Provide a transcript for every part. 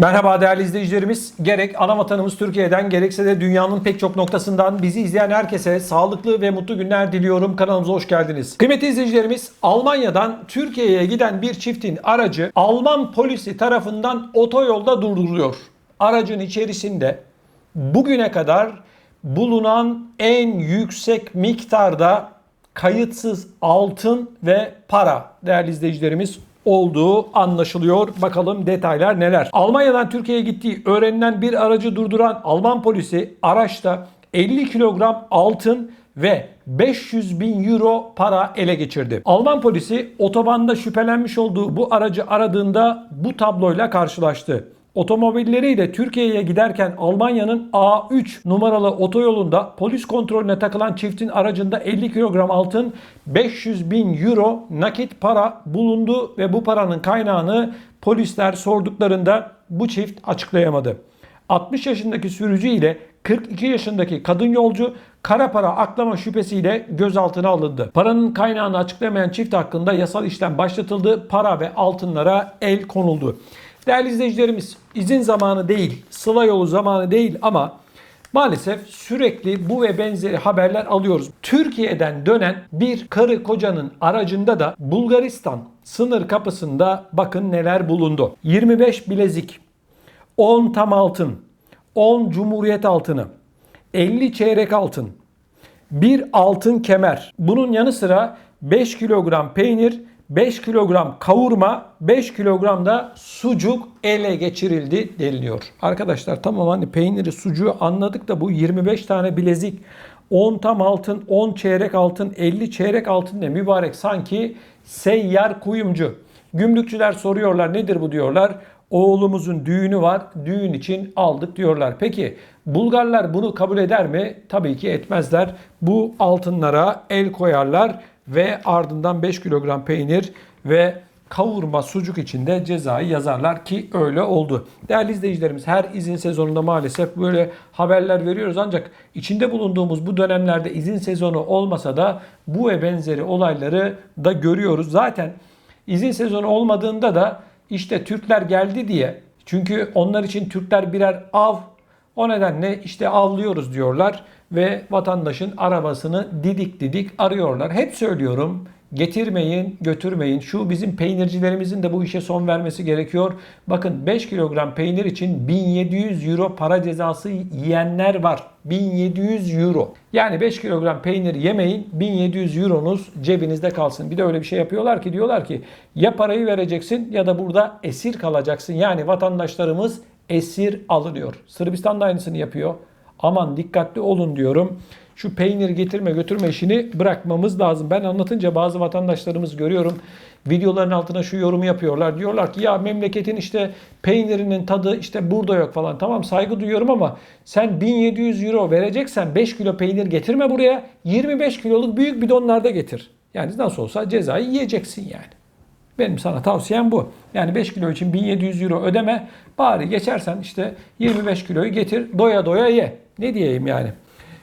Merhaba değerli izleyicilerimiz. Gerek ana vatanımız Türkiye'den gerekse de dünyanın pek çok noktasından bizi izleyen herkese sağlıklı ve mutlu günler diliyorum. Kanalımıza hoş geldiniz. Kıymetli izleyicilerimiz Almanya'dan Türkiye'ye giden bir çiftin aracı Alman polisi tarafından otoyolda durduruluyor. Aracın içerisinde bugüne kadar bulunan en yüksek miktarda kayıtsız altın ve para değerli izleyicilerimiz olduğu anlaşılıyor. Bakalım detaylar neler. Almanya'dan Türkiye'ye gittiği öğrenilen bir aracı durduran Alman polisi araçta 50 kilogram altın ve 500 bin euro para ele geçirdi. Alman polisi otobanda şüphelenmiş olduğu bu aracı aradığında bu tabloyla karşılaştı. Otomobilleriyle Türkiye'ye giderken Almanya'nın A3 numaralı otoyolunda polis kontrolüne takılan çiftin aracında 50 kilogram altın 500 bin euro nakit para bulundu ve bu paranın kaynağını polisler sorduklarında bu çift açıklayamadı. 60 yaşındaki sürücü ile 42 yaşındaki kadın yolcu kara para aklama şüphesiyle gözaltına alındı. Paranın kaynağını açıklamayan çift hakkında yasal işlem başlatıldı. Para ve altınlara el konuldu. Değerli izleyicilerimiz izin zamanı değil, sıla yolu zamanı değil ama maalesef sürekli bu ve benzeri haberler alıyoruz. Türkiye'den dönen bir karı kocanın aracında da Bulgaristan sınır kapısında bakın neler bulundu. 25 bilezik, 10 tam altın, 10 cumhuriyet altını, 50 çeyrek altın, bir altın kemer. Bunun yanı sıra 5 kilogram peynir, 5 kilogram kavurma, 5 kilogram da sucuk ele geçirildi deniliyor. Arkadaşlar tamam hani peyniri, sucuğu anladık da bu 25 tane bilezik, 10 tam altın, 10 çeyrek altın, 50 çeyrek altın ne mübarek sanki seyyar kuyumcu. Gümrükçüler soruyorlar nedir bu diyorlar. Oğlumuzun düğünü var, düğün için aldık diyorlar. Peki Bulgarlar bunu kabul eder mi? Tabii ki etmezler. Bu altınlara el koyarlar ve ardından 5 kilogram peynir ve kavurma sucuk içinde cezayı yazarlar ki öyle oldu. Değerli izleyicilerimiz her izin sezonunda maalesef böyle haberler veriyoruz ancak içinde bulunduğumuz bu dönemlerde izin sezonu olmasa da bu ve benzeri olayları da görüyoruz. Zaten izin sezonu olmadığında da işte Türkler geldi diye çünkü onlar için Türkler birer av o nedenle işte avlıyoruz diyorlar ve vatandaşın arabasını didik didik arıyorlar. Hep söylüyorum getirmeyin, götürmeyin. Şu bizim peynircilerimizin de bu işe son vermesi gerekiyor. Bakın 5 kilogram peynir için 1700 euro para cezası yiyenler var. 1700 euro. Yani 5 kilogram peynir yemeyin, 1700 euronuz cebinizde kalsın. Bir de öyle bir şey yapıyorlar ki diyorlar ki ya parayı vereceksin ya da burada esir kalacaksın. Yani vatandaşlarımız esir alınıyor. Sırbistan da aynısını yapıyor. Aman dikkatli olun diyorum. Şu peynir getirme götürme işini bırakmamız lazım. Ben anlatınca bazı vatandaşlarımız görüyorum. Videoların altına şu yorumu yapıyorlar. Diyorlar ki ya memleketin işte peynirinin tadı işte burada yok falan. Tamam saygı duyuyorum ama sen 1700 euro vereceksen 5 kilo peynir getirme buraya. 25 kiloluk büyük bidonlarda getir. Yani nasıl olsa cezayı yiyeceksin yani. Benim sana tavsiyem bu. Yani 5 kilo için 1700 euro ödeme. Bari geçersen işte 25 kiloyu getir doya doya ye. Ne diyeyim yani.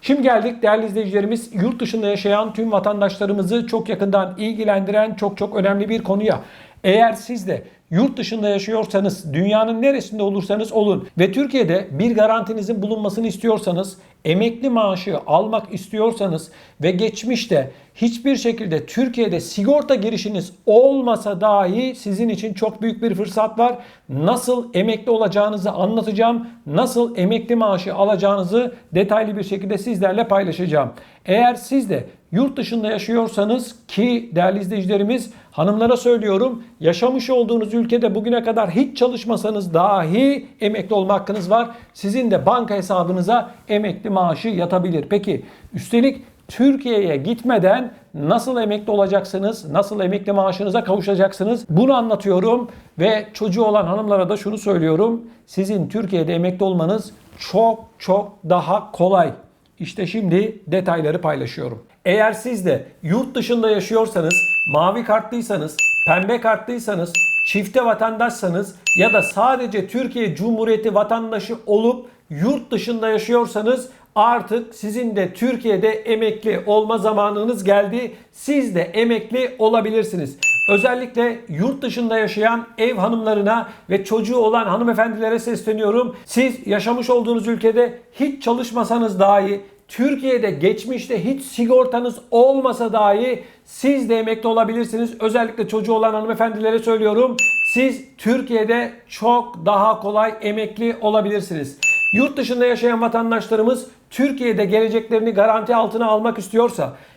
Şimdi geldik değerli izleyicilerimiz yurt dışında yaşayan tüm vatandaşlarımızı çok yakından ilgilendiren çok çok önemli bir konuya. Eğer siz de yurt dışında yaşıyorsanız, dünyanın neresinde olursanız olun ve Türkiye'de bir garantinizin bulunmasını istiyorsanız, emekli maaşı almak istiyorsanız ve geçmişte hiçbir şekilde Türkiye'de sigorta girişiniz olmasa dahi sizin için çok büyük bir fırsat var. Nasıl emekli olacağınızı anlatacağım. Nasıl emekli maaşı alacağınızı detaylı bir şekilde sizlerle paylaşacağım. Eğer siz de yurt dışında yaşıyorsanız ki değerli izleyicilerimiz hanımlara söylüyorum yaşamış olduğunuz ülkede bugüne kadar hiç çalışmasanız dahi emekli olma hakkınız var. Sizin de banka hesabınıza emekli maaşı yatabilir. Peki üstelik Türkiye'ye gitmeden nasıl emekli olacaksınız? Nasıl emekli maaşınıza kavuşacaksınız? Bunu anlatıyorum ve çocuğu olan hanımlara da şunu söylüyorum. Sizin Türkiye'de emekli olmanız çok çok daha kolay. İşte şimdi detayları paylaşıyorum. Eğer siz de yurt dışında yaşıyorsanız, mavi kartlıysanız, pembe kartlıysanız, çifte vatandaşsanız ya da sadece Türkiye Cumhuriyeti vatandaşı olup yurt dışında yaşıyorsanız Artık sizin de Türkiye'de emekli olma zamanınız geldi. Siz de emekli olabilirsiniz. Özellikle yurt dışında yaşayan ev hanımlarına ve çocuğu olan hanımefendilere sesleniyorum. Siz yaşamış olduğunuz ülkede hiç çalışmasanız dahi Türkiye'de geçmişte hiç sigortanız olmasa dahi siz de emekli olabilirsiniz. Özellikle çocuğu olan hanımefendilere söylüyorum. Siz Türkiye'de çok daha kolay emekli olabilirsiniz. Yurt dışında yaşayan vatandaşlarımız Türkiye'de geleceklerini garanti altına almak istiyorsa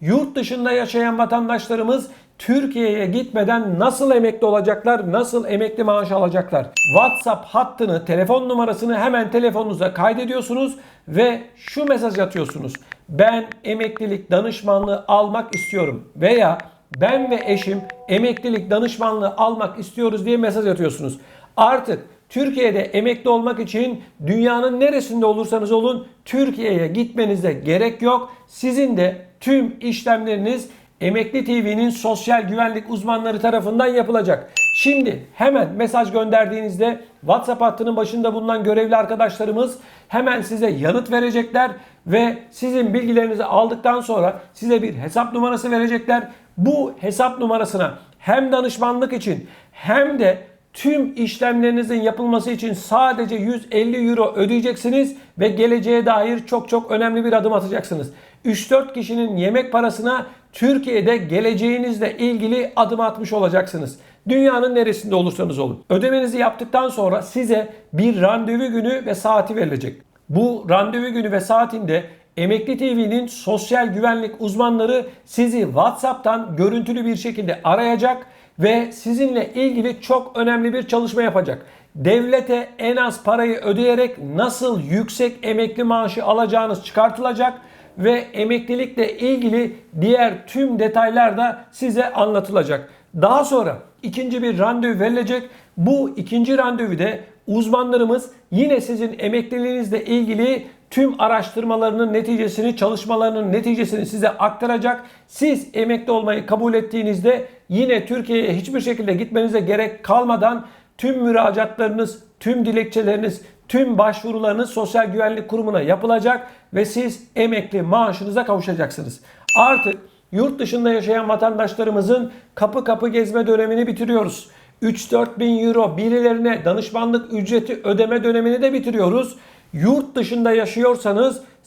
yurt dışında yaşayan vatandaşlarımız Türkiye'ye gitmeden nasıl emekli olacaklar, nasıl emekli maaşı alacaklar? WhatsApp hattını, telefon numarasını hemen telefonunuza kaydediyorsunuz ve şu mesaj atıyorsunuz. Ben emeklilik danışmanlığı almak istiyorum veya ben ve eşim emeklilik danışmanlığı almak istiyoruz diye mesaj atıyorsunuz. Artık Türkiye'de emekli olmak için dünyanın neresinde olursanız olun Türkiye'ye gitmenize gerek yok. Sizin de tüm işlemleriniz Emekli TV'nin sosyal güvenlik uzmanları tarafından yapılacak. Şimdi hemen mesaj gönderdiğinizde WhatsApp hattının başında bulunan görevli arkadaşlarımız hemen size yanıt verecekler ve sizin bilgilerinizi aldıktan sonra size bir hesap numarası verecekler. Bu hesap numarasına hem danışmanlık için hem de tüm işlemlerinizin yapılması için sadece 150 euro ödeyeceksiniz ve geleceğe dair çok çok önemli bir adım atacaksınız. 3-4 kişinin yemek parasına Türkiye'de geleceğinizle ilgili adım atmış olacaksınız. Dünyanın neresinde olursanız olun. Ödemenizi yaptıktan sonra size bir randevu günü ve saati verilecek. Bu randevu günü ve saatinde Emekli TV'nin sosyal güvenlik uzmanları sizi WhatsApp'tan görüntülü bir şekilde arayacak ve sizinle ilgili çok önemli bir çalışma yapacak. Devlete en az parayı ödeyerek nasıl yüksek emekli maaşı alacağınız çıkartılacak ve emeklilikle ilgili diğer tüm detaylar da size anlatılacak. Daha sonra ikinci bir randevu verilecek. Bu ikinci randevuda uzmanlarımız yine sizin emekliliğinizle ilgili tüm araştırmalarının neticesini, çalışmalarının neticesini size aktaracak. Siz emekli olmayı kabul ettiğinizde yine Türkiye'ye hiçbir şekilde gitmenize gerek kalmadan tüm müracaatlarınız, tüm dilekçeleriniz, tüm başvurularınız Sosyal Güvenlik Kurumu'na yapılacak ve siz emekli maaşınıza kavuşacaksınız. Artık yurt dışında yaşayan vatandaşlarımızın kapı kapı gezme dönemini bitiriyoruz. 3-4 bin euro birilerine danışmanlık ücreti ödeme dönemini de bitiriyoruz. Yurt dışında yaşıyorsanız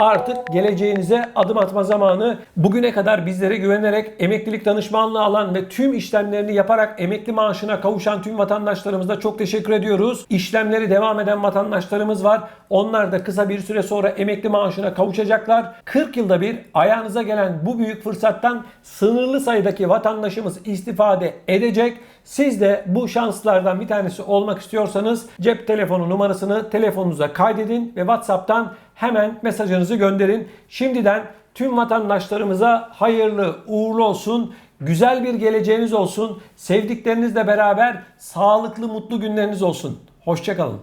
artık geleceğinize adım atma zamanı. Bugüne kadar bizlere güvenerek emeklilik danışmanlığı alan ve tüm işlemlerini yaparak emekli maaşına kavuşan tüm vatandaşlarımıza çok teşekkür ediyoruz. İşlemleri devam eden vatandaşlarımız var. Onlar da kısa bir süre sonra emekli maaşına kavuşacaklar. 40 yılda bir ayağınıza gelen bu büyük fırsattan sınırlı sayıdaki vatandaşımız istifade edecek. Siz de bu şanslardan bir tanesi olmak istiyorsanız cep telefonu numarasını telefonunuza kaydedin ve WhatsApp'tan hemen mesajınızı gönderin. Şimdiden tüm vatandaşlarımıza hayırlı uğurlu olsun. Güzel bir geleceğiniz olsun. Sevdiklerinizle beraber sağlıklı mutlu günleriniz olsun. Hoşçakalın.